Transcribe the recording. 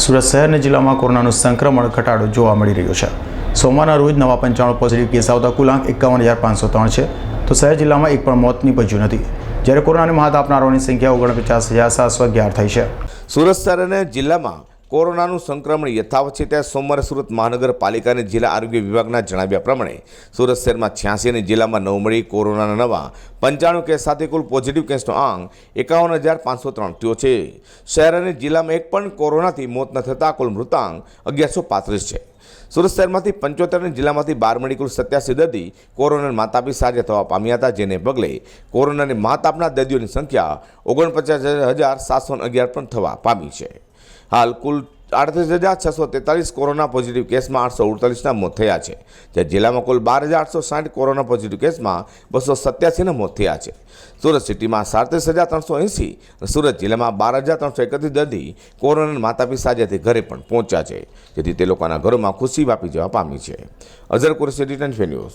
સુરત શહેર જિલ્લામાં કોરોનાનું સંક્રમણ ઘટાડો જોવા મળી રહ્યો છે. સોમવારના રોજ નવા પંચાણું પોઝિટિવ કેસ આવતા કુલ આંક એકાવન હજાર પાંચસો ત્રણ છે. તો શહેર જિલ્લામાં એક પણ મોત નીપજ્યું નથી. જ્યારે કોરોનાને મહાત આપનારાઓની સંખ્યા ઓગણપચાસ હજાર સાતસો અગિયાર થઈ છે. સુરત શહેર અને જિલ્લામાં કોરોનાનું સંક્રમણ યથાવત છે ત્યાં સોમવારે સુરત મહાનગરપાલિકા અને જિલ્લા આરોગ્ય વિભાગના જણાવ્યા પ્રમાણે સુરત શહેરમાં છ્યાસી અને જિલ્લામાં નવ મળી કોરોનાના નવા પંચાણું કેસ સાથે કુલ પોઝિટિવ કેસનો આંક એકાવન હજાર પાંચસો ત્રણ થયો છે. શહેર અને જિલ્લામાં એક પણ કોરોનાથી મોત ન થતાં કુલ મૃતાંક અગિયારસો પાંત્રીસ છે. સુરત શહેરમાંથી પંચોતેર જિલ્લામાંથી બાર મળી કુલ સત્યાસી દર્દી કોરોનાને માતાપી સાજા થવા પામ્યા હતા, જેને પગલે કોરોનાને માતાપના દર્દીઓની સંખ્યા ઓગણપચાસ હજાર સાતસો અગિયાર પણ થવા પામી છે. હાલ કુલ આડત્રીસ હજાર છસો તેતાલીસ કોરોના પોઝિટિવ કેસમાં આઠસો અડતાલીસના મોત થયા છે. જ્યારે જિલ્લામાં કુલ બાર હજાર આઠસો સાઠ કોરોના પોઝિટિવ કેસમાં બસો સત્યાસીના મોત થયા છે. સુરત સિટીમાં સાડત્રીસ હજાર ત્રણસો એંસી સુરત જિલ્લામાં બાર હજાર ત્રણસો એકત્રીસ દર્દી કોરોનાના માતાપિતા સાજાથી ઘરે પણ પહોંચ્યા છે. જેથી તે લોકોના ઘરોમાં ખુશી વાપી જવા પામી છે. અઝર કુરેશી ન્યૂઝ.